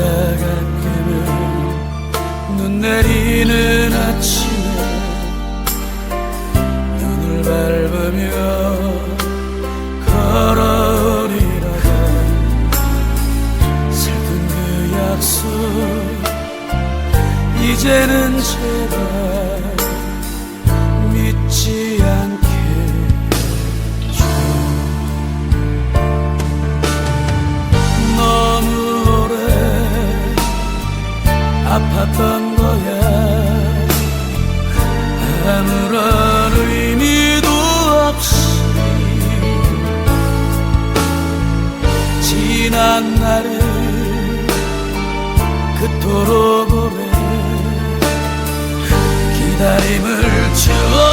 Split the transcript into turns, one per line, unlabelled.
갈 때면 눈 내리는 아침에 눈을 밟으며 걸어오리라가 살던 그 약속 이제는 제발 아팠던 거야. 아무런 의미도 없이 지난 날을 그토록 오래 기다림을 주었었지만